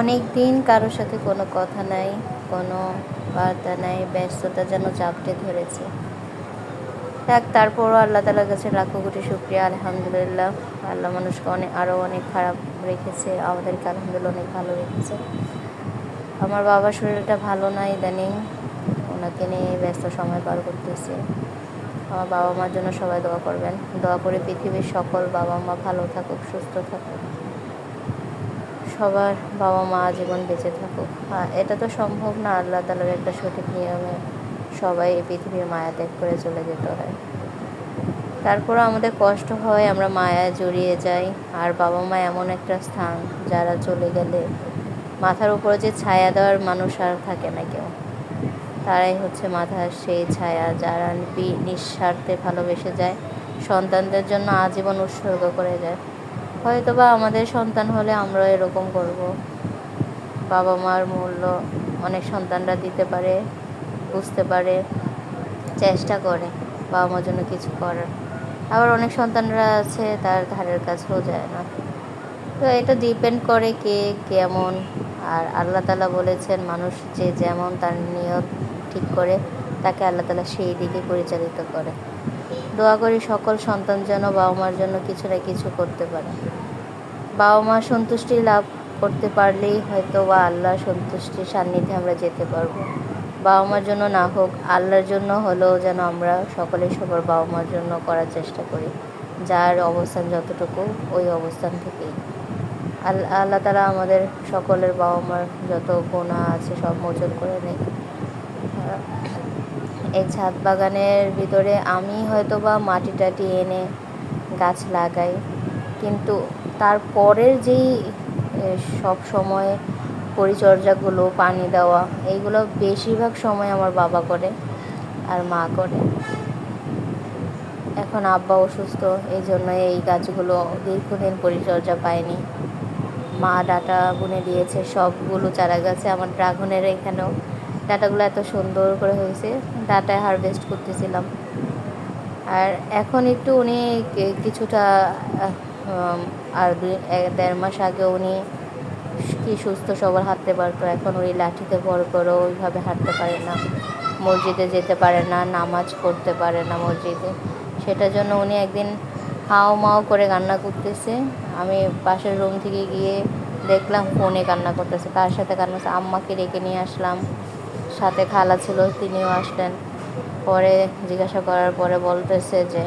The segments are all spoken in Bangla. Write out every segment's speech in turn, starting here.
অনেক দিন কারোর সাথে কোনো কথা নাই, কোনো বার্তা নাই, ব্যস্ততা যেন চাপটে ধরেছে। দেখ তারপরও আল্লাহ তালার কাছে লাখো কোটি শুক্রিয়া, আলহামদুলিল্লাহ। আল্লাহ মানুষকে অনেক আরও অনেক খারাপ রেখেছে, আমাদেরকে আলহামদুলিল্লাহ অনেক ভালো রেখেছে। আমার বাবার শরীরটা ভালো না ইদানিং, ওনাকে নিয়ে ব্যস্ত সময় পার করতেছে। আমার বাবা মার জন্য সবাই দোয়া করবেন। দোয়া করে পৃথিবীর সকল বাবা মা ভালো থাকুক, সুস্থ থাকুক। সবার বাবা মা জীবন বেঁচে থাকুক। এটা তো সম্ভব না, আল্লাহ তালার একটা সঠিক নিয়মে সবাই এই পৃথিবীর মায়া ত্যাগ করে চলে যেতে হয়। তারপরও আমাদের কষ্ট হয়, আমরা মায়ায় জড়িয়ে যাই। আর বাবা মা এমন একটা স্থান যারা চলে গেলে মাথার উপরে যে ছায়া দেওয়ার মানুষ আর থাকে না কেউ, তারাই হচ্ছে মাথার সেই ছায়া যারা নিঃস্বার্থে ভালোবেসে যায়, সন্তানদের জন্য আজীবন উৎসর্গ করে যায়। হয়তো বা আমাদের সন্তান হলে আমরা এরকম করব। বাবা মার মূল্য অনেক সন্তানরা দিতে পারে, বুঝতে পারে, চেষ্টা করে বাবা মার জন্য কিছু করার। আবার অনেক সন্তানরা আছে, তার ধারের কাছেও যায় না। তো এটা ডিপেন্ড করে কে কেমন। আর আল্লাহ তালা বলেছেন, মানুষ যে যেমন তার নিয়ত ঠিক করে, তাকে আল্লাহ তালা সেই দিকে পরিচালিত করে। দোয়া করি সকল সন্তান যেন বাবা মার জন্য কিছু না কিছু করতে পারে। বাবা মা সন্তুষ্টি লাভ করতে পারলেই হয়তো বা আল্লাহ সন্তুষ্টির সান্নিধ্যে আমরা যেতে পারব। বাবা মার জন্য না হোক, আল্লাহর জন্য হলেও যেন আমরা সকলে সবার বাবা মার জন্য করার চেষ্টা করি। যার অবস্থান যতটুকু, ওই অবস্থান থেকেই। আল্লাহ আল্লাহ তালা আমাদের সকলের বাবা মার যত গোনা আছে সব মোচন করে নেয় এই ছাদ বাগানের ভিতরে আমি হয়তো বা মাটি টাটি এনে গাছ লাগাই। কিন্তু তারপরের যেই সব সময় পরিচর্যাগুলো, পানি দেওয়া, এইগুলো বেশিরভাগ সময় আমার বাবা করে আর মা করে। এখন আব্বা অসুস্থ এই জন্য এই গাছগুলো দীর্ঘদিন পরিচর্যা পায়নি। মা ডাটা বুনে দিয়েছে, সবগুলো চারা গাছে, আমার ড্রাগনের এখানেও। ডাটাগুলো এত সুন্দর করে হয়েছে ডাটায় হারভেস্ট করতেছিলাম। আর এখন একটু উনি কিছুটা আর দুই দেড় মাস আগে উনি কি সুস্থ সবল হাঁটতে পারতো, এখন ওই লাঠিতে ভর করে ওইভাবে হাঁটতে পারে না। মসজিদে যেতে পারে না, নামাজ পড়তে পারে না মসজিদে। সেটার জন্য উনি একদিন হাও মাও করে কান্না করতেছে। আমি পাশের রুম থেকে গিয়ে দেখলাম ফোনে কান্না করতেছে কার সাথে কান্না আম্মাকে ডেকে নিয়ে আসলাম। সাথে খালা ছিল, তিনিও আসলেন। পরে জিজ্ঞাসা করার পরে বলতেছে যে,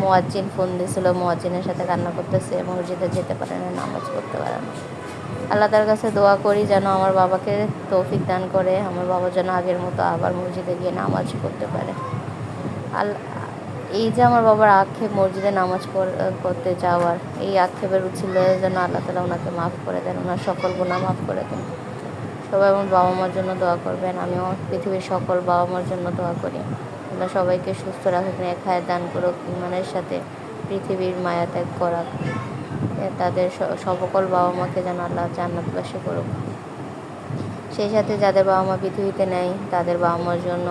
মোয়াজ্জিন ফোন দিয়েছিল মোয়াজ্জিনের সাথে কান্না করতেছে, মসজিদে যেতে পারে না, নামাজ করতে পারে না। আল্লাহ তার কাছে দোয়া করি যেন আমার বাবাকে তৌফিক দান করে, আমার বাবা যেন আগের মতো আবার মসজিদে গিয়ে নামাজ পড়তে পারে। আল্লাহ এই যে আমার বাবার আক্ষেপ মসজিদে নামাজ করতে যাওয়ার, এই আক্ষেপের উছিল যেন আল্লাহ তালা ওনাকে মাফ করে দেন, ওনার সকল গুণা মাফ করে দেন। সবাই আমার বাবা মার জন্য দোয়া করবেন। আমিও পৃথিবীর সকল বাবা মার জন্য দোয়া করি। আমরা সবাইকে সুস্থ রাখুক নেক হায়াত দান করুক, ইমানের সাথে পৃথিবীর মায়া ত্যাগ করাক। তাদের সকল বাবা মাকে যেন আল্লাহ জান্নাতবাসী করুক। সেই সাথে যাদের বাবা মা পৃথিবীতে নেই, তাদের বাবা মার জন্য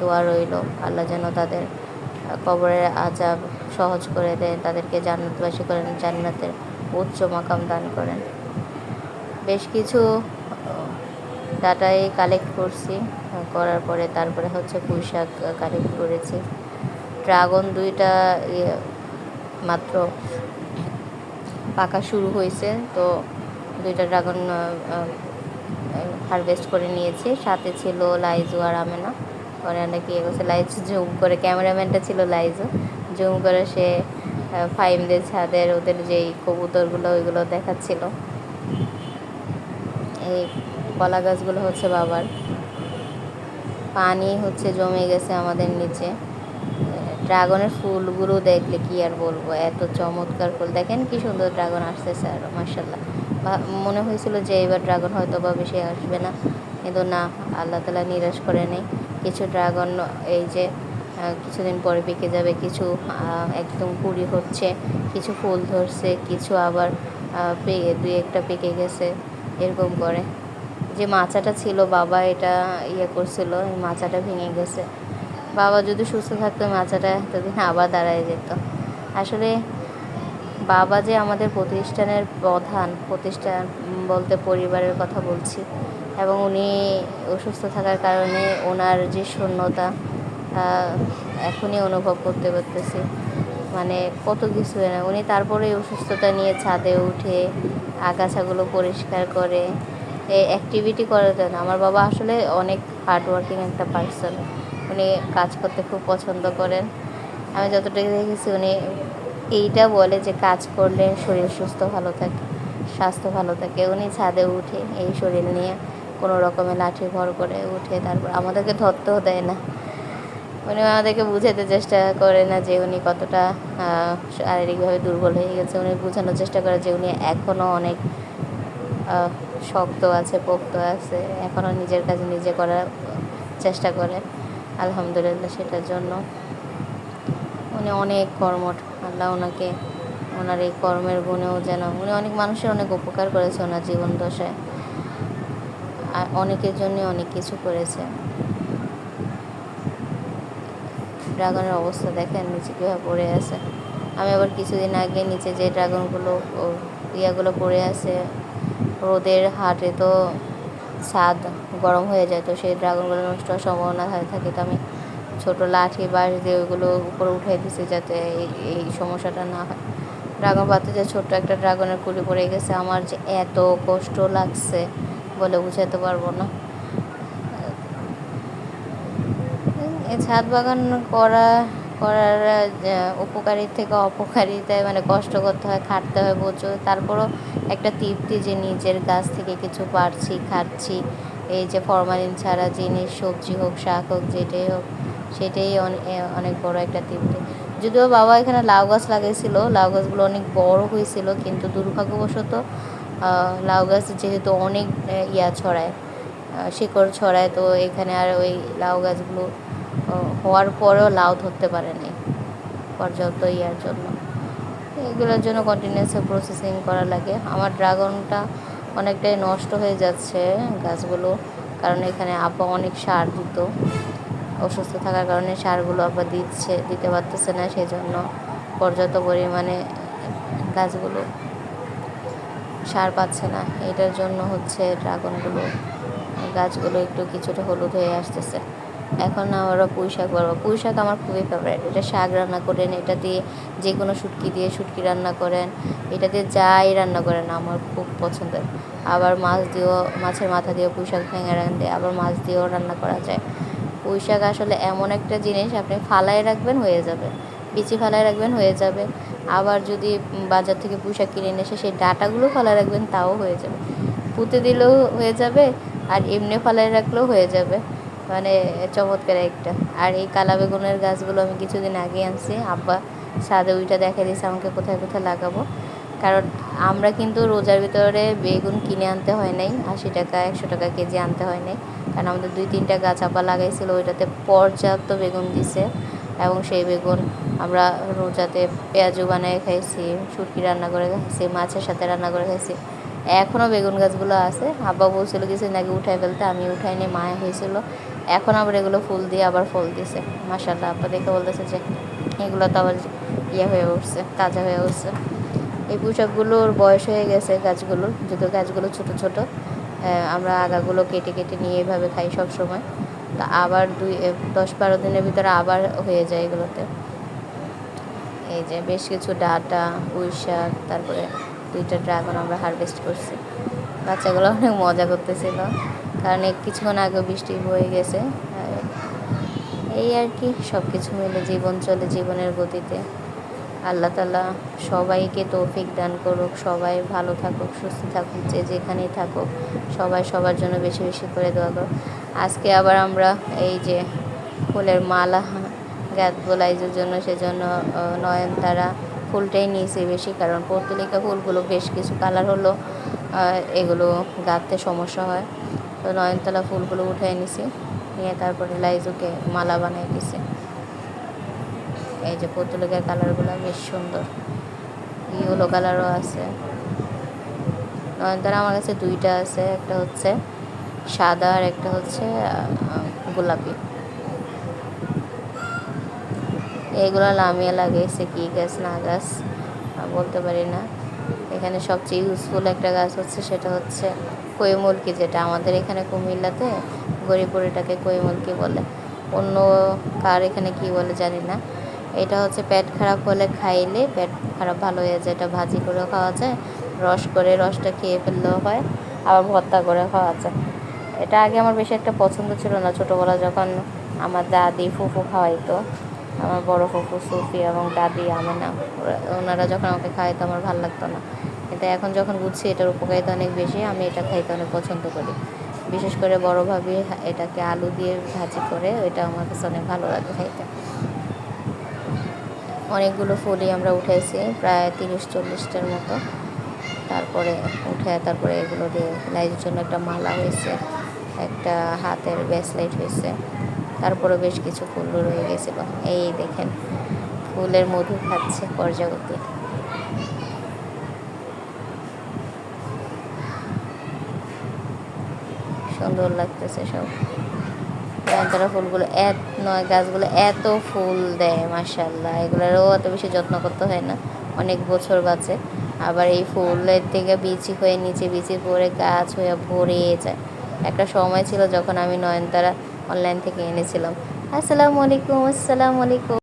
দোয়া রইল। আল্লাহ যেন তাদের কবরের আজাব সহজ করে দেয় তাদেরকে জান্নাতবাসী করেন, জান্নাতের উচ্চ মাকাম দান করেন। বেশ কিছু ডাটাই কালেক্ট করছি, করার পরে তারপরে হচ্ছে পুঁই শাক কালেক্ট করেছি। ড্রাগন দুইটা ইয়ে মাত্র পাকা শুরু হয়েছে, তো দুইটা ড্রাগন হারভেস্ট করে নিয়েছি। সাথে ছিল লাইজু আর আমেনা। পরে নাকি এ করছে লাইজু, জুম করে, ক্যামেরাম্যানটা ছিল লাইজু। জুম করে সে ফাইমদের ছাদের ওদের যেই কবুতরগুলো, ওইগুলো দেখাচ্ছিল। এই কলা গাছগুলো হচ্ছে বাবার। পানি হচ্ছে জমে গেছে আমাদের নিচে। ড্রাগনের ফুলগুলো দেখলে কি আর বলব? এত চমৎকার ফুল। দেখেন কি সুন্দর ড্রাগন আসতেছে আর মার্শাল্লাহ মনে হয়েছিল যে এবার ড্রাগন হয়তো বা বেশি আসবে না। কিন্তু না, আল্লাহ তালা নিরাশ করে নেই। কিছু ড্রাগন এই যে কিছুদিন পরে পেকে যাবে, কিছু একদম কুড়ি হচ্ছে, কিছু ফুল ধরছে, কিছু আবার দুই একটা পেকে গেছে, এরকম করে। যে মাচাটা ছিল, বাবা এটা ইয়ে করছিল, এই মাচাটা ভেঙে গেছে। বাবা যদি সুস্থ থাকতো, মাচাটা এতদিন আবার দাঁড়ায় যেত। আসলে বাবা যে আমাদের প্রতিষ্ঠানের প্রধান, প্রতিষ্ঠান বলতে পরিবারের কথা বলছি, এবং উনি অসুস্থ থাকার কারণে ওনার যে শূন্যতা এখনই অনুভব করতে পারতেছি। মানে কত কিছু না, উনি তারপরে অসুস্থতা নিয়ে ছাদে উঠে আগাছাগুলো পরিষ্কার করে অ্যাক্টিভিটি করে দেন। আমার বাবা আসলে অনেক হার্ডওয়ার্কিং একটা পার্সন উনি কাজ করতে খুব পছন্দ করেন। আমি যতটুকু দেখেছি উনি এইটা বলে যে কাজ করলে শরীর সুস্থ ভালো থাকে, স্বাস্থ্য ভালো থাকে। উনি ছাদে উঠে এই শরীর নিয়ে কোনো রকমের লাঠি ভর করে উঠে তারপর আমাদেরকে ধরতেও দেয় না। উনি আমাদেরকে বুঝাতে চেষ্টা করে না যে উনি কতটা শারীরিকভাবে দুর্বল হয়ে গেছে। উনি বোঝানোর চেষ্টা করে যে উনি এখনও অনেক শক্ত আছে, পোক্ত আছে, এখনও নিজের কাজ নিজে করার চেষ্টা করে। আলহামদুলিল্লাহ সেটার জন্য। উনি অনেক কর্মঠ, আল্লাহ ওনাকে ওনার এই কর্মের গুণেও যেন, উনি অনেক মানুষের অনেক উপকার করেছে ওনার জীবন দশায়। আর অনেকের জন্য অনেক কিছু করেছে। ড্রাগনের অবস্থা দেখেন, নিচে কীভাবে পড়ে আছে। আমি আবার কিছুদিন আগে নিচে যে ড্রাগনগুলো ইয়াগুলো পড়ে আছে রোদের হাটে তো ছাদ গরম হয়ে যায় তো সেই ড্রাগনগুলো নষ্ট হওয়ার সম্ভাবনা থাকে থাকে। তো আমি ছোটো লাঠি বাঁশ দিয়ে ওইগুলো উপরে উঠাই দিছি যাতে এই- সমস্যাটা না হয়। ড্রাগন পাতে যে ছোট্ট একটা ড্রাগনের কুলি পড়ে গেছে আমার যে এত কষ্ট লাগছে বলে বুঝাতে পারব না। ছাদ বাগান করা করার আহ, উপকারীর থেকে অপকারিতায় মানে কষ্ট করতে হয় খাটতে হয় প্রচুর। তারপরও একটা তৃপ্তি যে নিজের গাছ থেকে কিছু পারছি, খাচ্ছি। এই যে ফরমালিন ছাড়া জিনিস, সবজি হোক, শাক হোক, যেটাই হোক, সেটাই অনেক বড় একটা তৃপ্তি। যদিও বাবা এখানে লাউ গাছ লাগাইছিল লাউ গাছগুলো অনেক বড় হয়েছিল, কিন্তু দুর্ভাগ্যবশত লাউ গাছ যেহেতু অনেক ইয়া ছড়ায় শিকড় ছড়ায়, তো এখানে আর ওই লাউ গাছগুলো হওয়ার পরেও লাউ ধরতে পারেনি, পর্যাপ্ত ইয়ার জন্য। এগুলোর জন্য কন্টিনিউয়াস প্রসেসিং করা লাগে। আমার ড্রাগনটা অনেকটাই নষ্ট হয়ে যাচ্ছে গাছগুলো, কারণ এখানে আব্বা অনেক সার দিত। অসুস্থ থাকার কারণে সারগুলো আব্বা দিচ্ছে, দিতে পারতেছে না সেই জন্য পর্যাপ্ত পরিমাণে গাছগুলো সার পাচ্ছে না। এটার জন্য হচ্ছে ড্রাগনগুলো গাছগুলো একটু কিছুটা হলুদ হয়ে আসতেছে। এখন আমরা পুঁই শাক বাড়বো পুঁই শাক আমার খুবই ফেভারিট এটা শাক রান্না করেন, এটা দিয়ে যে কোনো শুটকি দিয়ে শুটকি রান্না করেন, এটা দিয়ে যাই রান্না করেন, আমার খুব পছন্দের। আবার মাছ দিয়েও, মাছের মাথা দিয়েও পুঁই শাক ভেঙে দিয়ে আবার মাছ দিয়েও রান্না করা যায়। পুঁই শাক আসলে এমন একটা জিনিস, আপনি ফালায় রাখবেন, হয়ে যাবে। বিচি ফালায় রাখবেন, হয়ে যাবে। আবার যদি বাজার থেকে পুঁই শাক কিনে এনে এসে সেই ডাটাগুলো ফালায় রাখবেন, তাও হয়ে যাবে। পুঁতে দিলেও হয়ে যাবে, আর এমনি ফালায় রাখলেও হয়ে যাবে। মানে চমৎকার একটা। আর এই কালা বেগুনের গাছগুলো আমি কিছুদিন আগে আনছি। আব্বা সাদে ওইটা দেখা দিয়েছে, আমাকে কোথায় কোথায় লাগাবো। কারণ আমরা কিন্তু রোজার ভিতরে বেগুন কিনে আনতে হয় নাই, আশি টাকা, একশো টাকা কেজি আনতে হয় নাই। কারণ আমাদের দুই তিনটা গাছ আব্বা লাগাইছিল, ওইটাতে পর্যাপ্ত বেগুন দিছে। এবং সেই বেগুন আমরা রোজাতে পেঁয়াজু বানিয়ে খাইছি, শুটকি রান্না করে খাইছি, মাছের সাথে রান্না করে খাইছি। এখনও বেগুন গাছগুলো আছে। আব্বা বলছিল কিছুদিন আগে উঠাই ফেলতে, আমি উঠাই নিয়ে মায়ে হয়েছিল। এখন আবার এগুলো ফুল দিয়ে আবার ফল দিছে। মাসাল্লাহ আব্বা দেখে বলতেছে যে এগুলো তো আবার ইয়ে হয়ে উঠছে, তাজা হয়ে উঠছে। এই পোশাকগুলোর বয়স হয়ে গেছে গাছগুলোর যদিও গাছগুলো ছোট ছোট আমরা আগাগুলো কেটে কেটে নিয়ে এভাবে খাই সব সময় তা আবার দুই দশ বারো দিনের ভিতরে আবার হয়ে যায় এগুলোতে। এই যে বেশ কিছু ডাটা পুঁই শাক তারপরে দুইটা ড্রাগন আমরা হারভেস্ট করছি। বাচ্চাগুলো অনেক মজা করতেছিল, কারণ কিছুক্ষণ আগে বৃষ্টি হয়ে গেছে এই আর কি সব কিছু মিলে জীবন চলে জীবনের গতিতে। আল্লাহ তালা সবাইকে তৌফিক দান করুক, সবাই ভালো থাকুক, সুস্থ থাকুক, যে যেখানেই থাকুক, সবাই সবার জন্য বেশি বেশি করে দোয়া করুক। আজকে আবার আমরা এই যে ফুলের মালা গাছ গোলাইজের জন্য সেজন্য নয়নতারা ফুলটাই নিয়েছি বেশি, কারণ পর্তুলিকা ফুলগুলো বেশ কিছু কালার হলো এগুলো গাঁথতে সমস্যা হয়। তো নয়নতলা ফুলগুলো উঠাই নিছি, নিয়ে তারপরে লাইজুকে মালা বানিয়ে দিছি। এই যে পর্তুলিকার কালারগুলো বেশ সুন্দর, ইয়েলো কালারও আছে। নয়নতলা আমার কাছে দুইটা আছে, একটা হচ্ছে সাদা আর একটা হচ্ছে গোলাপি। এইগুলো লামিয়ে লাগিয়েছে কি গাছ না গাছ বলতে পারি না। এখানে সবচেয়ে ইউজফুল একটা গাছ হচ্ছে সেটা হচ্ছে কৈমুলকি যেটা আমাদের এখানে কুমিল্লাতে গরিপুর এটাকে কৈমুলকি বলে। অন্য কার এখানে কি বলে জানি না। এটা হচ্ছে পেট খারাপ হলে খাইলে পেট খারাপ ভালো হয়ে যায়, এটা ভাজি করে খাওয়া যায়, রস করে রসটা খেয়ে ফেললেও হয়, আবার ভর্তা করে খাওয়া যায়। এটা আগে আমার বেশি একটা পছন্দ ছিল না ছোটোবেলা যখন আমার দাদি ফুফু খাওয়াইতো। আমার বড় ফুফু সুফি এবং দাদি আমেনা ওনারা যখন আমাকে খাওয়াইতো আমার ভালো লাগতো না। কিন্তু এখন যখন বুঝছি এটার উপকারিতা অনেক বেশি, আমি এটা খাইতে অনেক পছন্দ করি। বিশেষ করে বড় ভাবি এটাকে আলু দিয়ে ভাজি করে, ওইটা আমার কাছে অনেক ভালো লাগে খাইতে। অনেকগুলো ফুলই আমরা উঠাইছি প্রায় তিরিশ চল্লিশটার মতো। তারপরে উঠে তারপরে এগুলো দিয়ে লাইজের জন্য একটা মালা হয়েছে, একটা হাতের ব্রেসলেট হয়েছে। তারপরে বেশ কিছু ফুল রয়ে গেছিল এই দেখেন, ফুলের মধু খাচ্ছে পর্যাবতী সুন্দর লাগতেছে সব। নয়নতারা ফুলগুলো এত, নয়, গাছগুলো এত ফুল দেয় মাসাল্লাহ এগুলোরও অত বেশি যত্ন করতে হয় না, অনেক বছর বাঁচে। আবার এই ফুলের থেকে বিচি হয়ে, নিচে বিচি পড়ে, গাছ হয়ে ভরে যায়। একটা সময় ছিল যখন আমি নয়নতারা অনলাইন থেকে এনেছিলাম। আসসালামু আলাইকুম আসসালামু আলাইকুম।